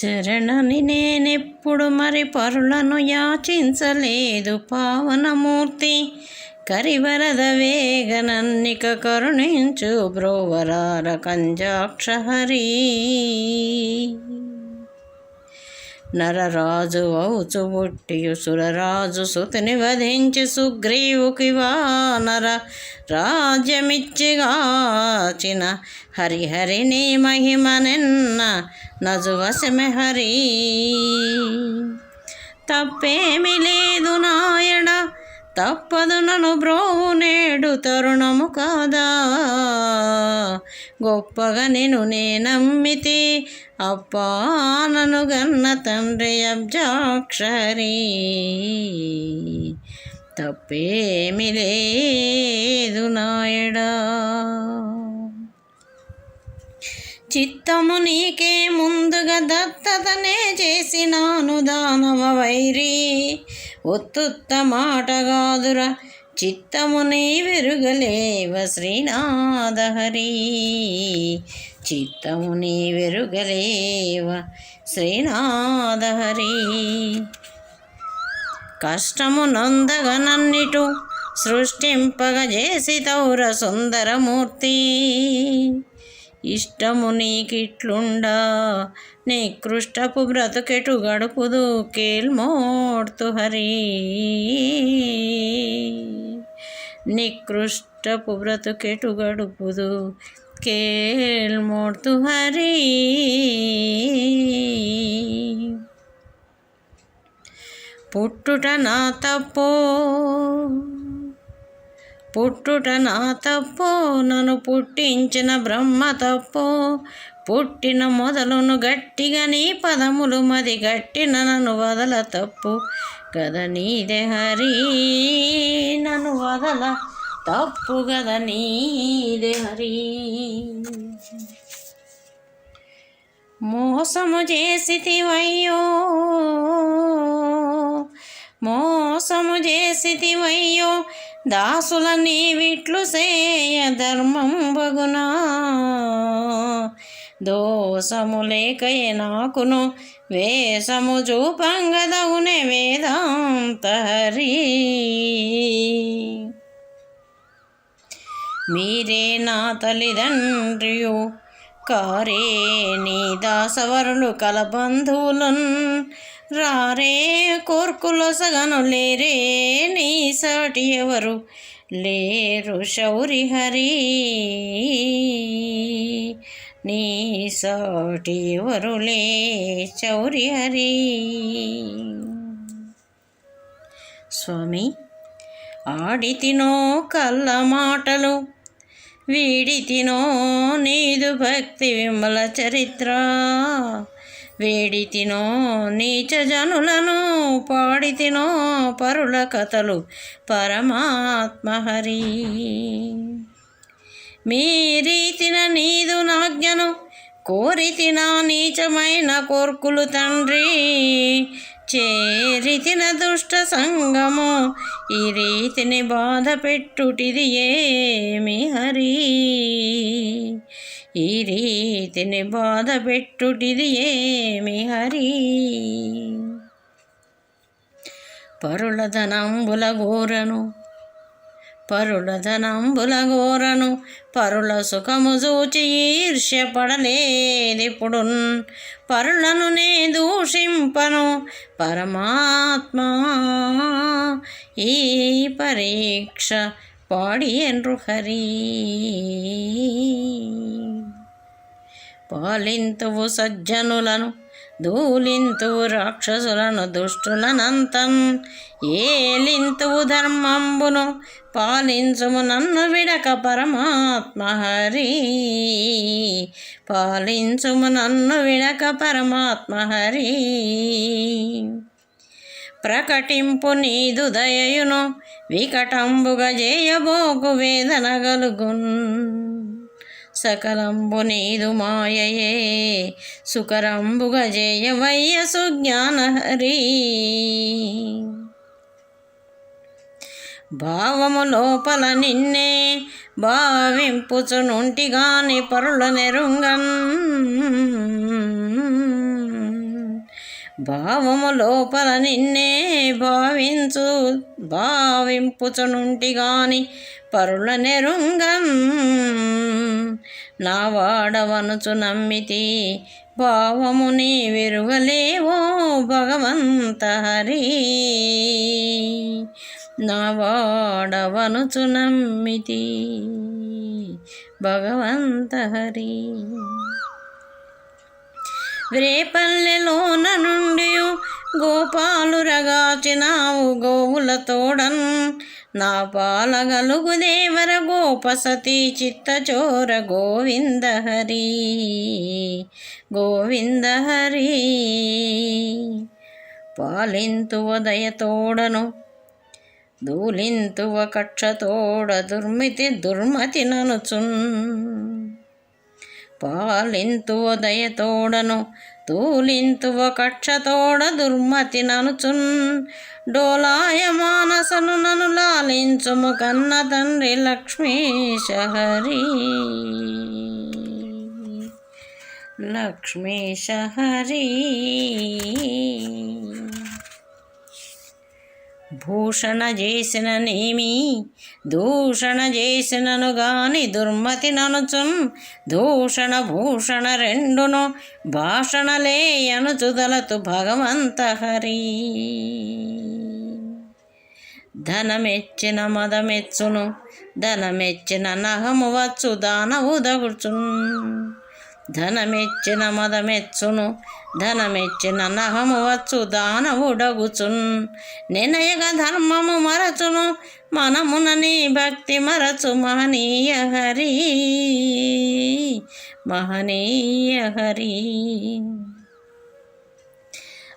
శరణని నేనెప్పుడు మరి పరులను యాచించలేదు పావనమూర్తి. కరివరద వేగనన్నిక కరుణించు బ్రోవరార కంజాక్షహరి. నరరాజు అవుచు బుట్టియు సురరాజు సుతిని వధించి సుగ్రీవుకి వానర రాజ్యమిచ్చిగాచిన హరిహరిని మహిమ నిన్న నజువశమె హరి. తప్పేమి లేదు నాయడా తప్పదు నను బ్రోవు నేడు తరుణము కాదా? గొప్పగా నేను నేనమ్మితి అప్పా నన్ను గన్న తండ్రి అబ్జాక్షరి. తప్పేమి లేదు నాయడా. చిత్తము నీకే ముందుగా దత్తతనే చేసినాను దానవ వైరీ. ఒత్తుత్త మాటగాదుర చిత్తముని వెరుగలేవ శ్రీనాథహరి. చిత్తమునే వెరుగలేవ శ్రీనాథహరి. కష్టము నొందగనన్నిటు సృష్టింపగ చేసి తౌర సుందరమూర్తి. ఇష్టము నీకిట్లుండా? నికృష్టపు బ్రతుకెటు గడుపుదు? కేల్మోర్తు హరి. నికృష్టపు బ్రతుకెటు గడుపుదు? కేల్మోర్తు హరి. పుట్టుట నా తప్పో? పుట్టుట నా తప్పో? నన్ను పుట్టించిన బ్రహ్మ తప్పో? పుట్టిన మొదలును గట్టిగా నీ పదములు మది గట్టిన నన్ను వదల తప్పు గద నీదే హరి. నన్ను వదల తప్పు గద నీదే హరి. మోసము చేసితివయ్యో? మోసము చేసితివయ్యో? దాసుల నీవిట్లు సేయ ధర్మం బగునా. దోషము లేకయే నాకును వేషము చూపంగదవునే వేదాంత హరి మీరే నా తల్లిదండ్రియు కారే నీ దాసవరులు కలబంధువులన్ రారే కోర్కుల సగను లేరే నీ సాటి ఎవరు? లేరు శౌరి హరి. నీ సాటి ఎవరు? లే చౌరి హరి. స్వామి ఆడితినో కళ్ళ మాటలు వీడితినో నీదు భక్తి విమల చరిత్ర. వేడి తినో నీచ జనులను పాడితినో పరుల కథలు పరమాత్మ హరి. మీ రీతిన నీదు నాజ్ఞను కోరితిన నీచమైన కోర్కులు తండ్రి. చేరితిన దుష్ట సంగము ఈ రీతిని బాధ పెట్టుటిది ఏమి హరి. ఈ రీతిని బాధ పెట్టుటిది ఏమి హరి? పరుల ధనంబుల గోరను పరుల ధనంబుల గోరను పరుల సుఖము చూచి ఈర్ష్యపడలేదిప్పుడు పరులను నే దూషింపను పరమాత్మ. ఈ పరీక్ష పాడియన్రు హరి పాలింతువు సజ్జనులను దూలింతువు రాక్షసులను దుష్టులనంతం ఏలింతువు ధర్మంబును పాలించుము నన్ను విడక పరమాత్మ హరి పాలించుము నన్ను విడక పరమాత్మ హరి ప్రకటింపు నీదు దయయును వికటంబుగా చేయబోకు వేదన గలుగున్. సకలంబు నీదు మాయయే సుకరంబుగా జయవయ్య సుజ్ఞానహరి. భావము లోపల నిన్నే భావింపుచునుంటిగాని పరుల నెరుంగన్. భావము లోపల నిన్నే భావించు భావింపుచునుంటి గాని పరుల నెరుంగం నా వాడవనుచు నమ్మితి భావముని విరుగలేవో భగవంత హరి. నా వాడవనుచు నమ్మితి భగవంత హరి. రేపల్లెలోన నుండి గోపాలు రగాచినావు గోవుల తోడన్. నా పాలగలుగు దేవర గోపసతి చిత్తచోర గోవింద హరి గోవింద హరి పాలింతువ దయతోడను దూలింతువ కక్షతోడ దుర్మితి దుర్మతి ననుచున్. పాలింతువ దయతోడను తూలింతువ కక్షతోడ దుర్మతి ననుచున్. డోలాయ మానసను నను లాలించుము కన్న తండ్రి లక్ష్మీశ హరి లక్ష్మీశ హరి భూషణ చేసిన నేమి దూషణ చేసినను గాని దుర్మతి ననుచున్ దూషణ భూషణ రెండును భాషణలే అనుచుదలతు భగవంత హరి ధనమెచ్చిన మదమెచ్చును ధనమెచ్చిన నహము వచ్చు దానవు దగుచున్ ధనమెచ్చిన మదమెచ్చును ధనమెచ్చిన నహము వచ్చు దానవుడగుచున్ నినయగ ధర్మము మరచును మనమునని భక్తి మరచు మహనీయ హరి. మహనీయ హరి.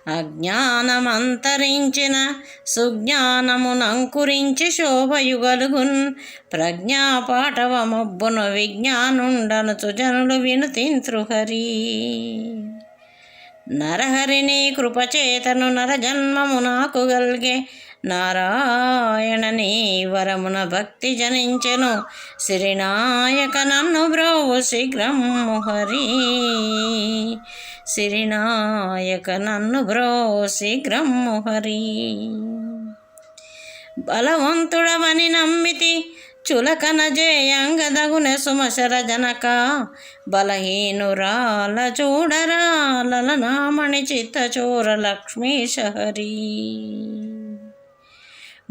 అజ్ఞానమంతరించిన సుజ్ఞానమునంకురించి శోభయుగలుగున్ ప్రజ్ఞాపాఠవమబ్బును విజ్ఞానుండను తుజనులు వినుతింతృహరి. నరహరిని కృపచేతను నరజన్మము నాకు గల్గే నారాయణని వరమున భక్తి జనించెను. సిరినాయక నన్ను బ్రోవు శీఘ్రము హరి. సిరినాయక నన్ను బ్రో శీఘ్రము హరి. బలవంతుడవని నమ్మితి చులకన జేయంగదగున సుమశర జనక. బలహీనురాల చూడరాలల నామణి చిత్తచోర లక్ష్మీశ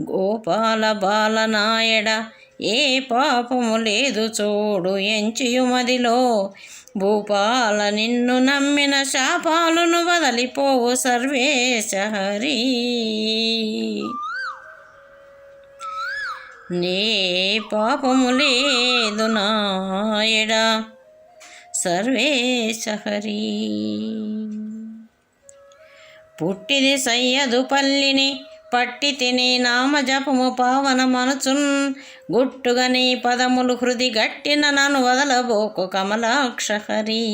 గోపాల బాలనాయడ ఏ పాపము లేదు చూడు ఎంచియుమదిలో భూపాల నిన్ను నమ్మిన శాపాలును వదలిపోవు సర్వేశ హరి. నే పాపము లేదు నాయడ సర్వేశ హరి. పుట్టిది సయ్యదు పల్లిని పట్టి తిని నామజపము పావన మనచున్ గుట్టుగని పదములు హృది గట్టిన నన్ను వదలబోకు కమలాక్షహరి.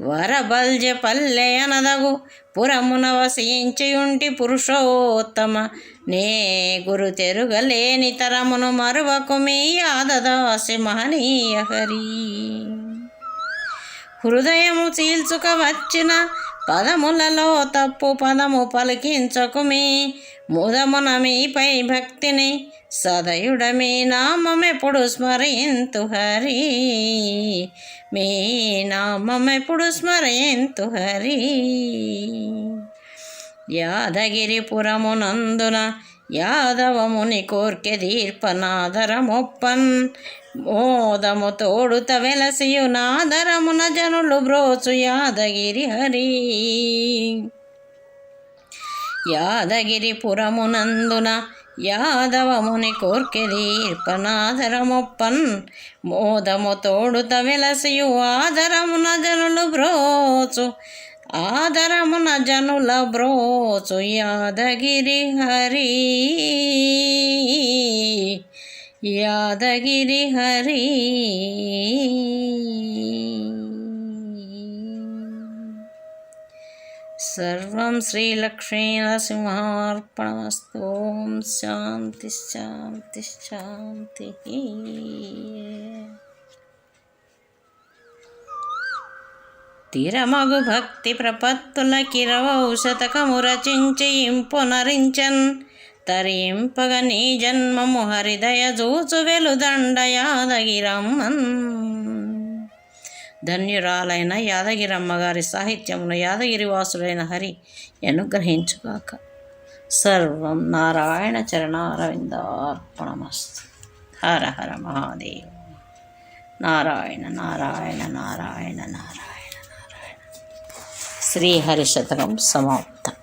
వరబల్జ పల్లె అనదగు పురమున వసించియుంటి పురుషోత్తమ. నే గురు తెరుగలేని తరమును మరువకు మీ యాదదాసి మహనీయ హరి హృదయము చీల్చుక వచ్చిన పదములలో తప్పు పదము పలికించకుమి ముదమున మీపై భక్తిని సదయుడమి నామమెప్పుడు స్మరయింతు హరి. మీ నామమెప్పుడు స్మరయింతు హరి. యాదగిరిపురమునందున యాదవముని కోర్కె దీర్పనాదరమొప్పన్. మోదము తోడుత వెలసియు నాదరమున జనులు బ్రోచు యాదగిరి హరి. యాదగిరిపురమునందున యాదవముని కోర్కె దీర్పనాదరమొప్పన్. మోదము తోడుత వెలసియు ఆదరమున జనులు బ్రోచు ఆదరమున జనుల బ్రోచు యాదగిరి హరి. యాదగిరి హరి. సర్వం శ్రీలక్ష్మీ నరసింహార్పణమస్తు. ఓం శాంతి శాంతి శాంతి. స్థిరమగు భక్తి ప్రపత్తుల కిరవౌషతకము రచించి ఇంపునరించన్ తరింపగ నీ జన్మము హరిదయ జూచు వెలుదండ యాదగిరమ్మన్ ధన్యురాలైన యాదగిరమ్మ గారి సాహిత్యమును యాదగిరి వాసుడైన హరి అనుగ్రహించుగాక. సర్వం నారాయణ చరణారవిందార్పణమస్తు. హర హర మహాదేవ. నారాయణ నారాయణ నారాయణ నారాయణ. శ్రీహరిశతకం సమాప్తం.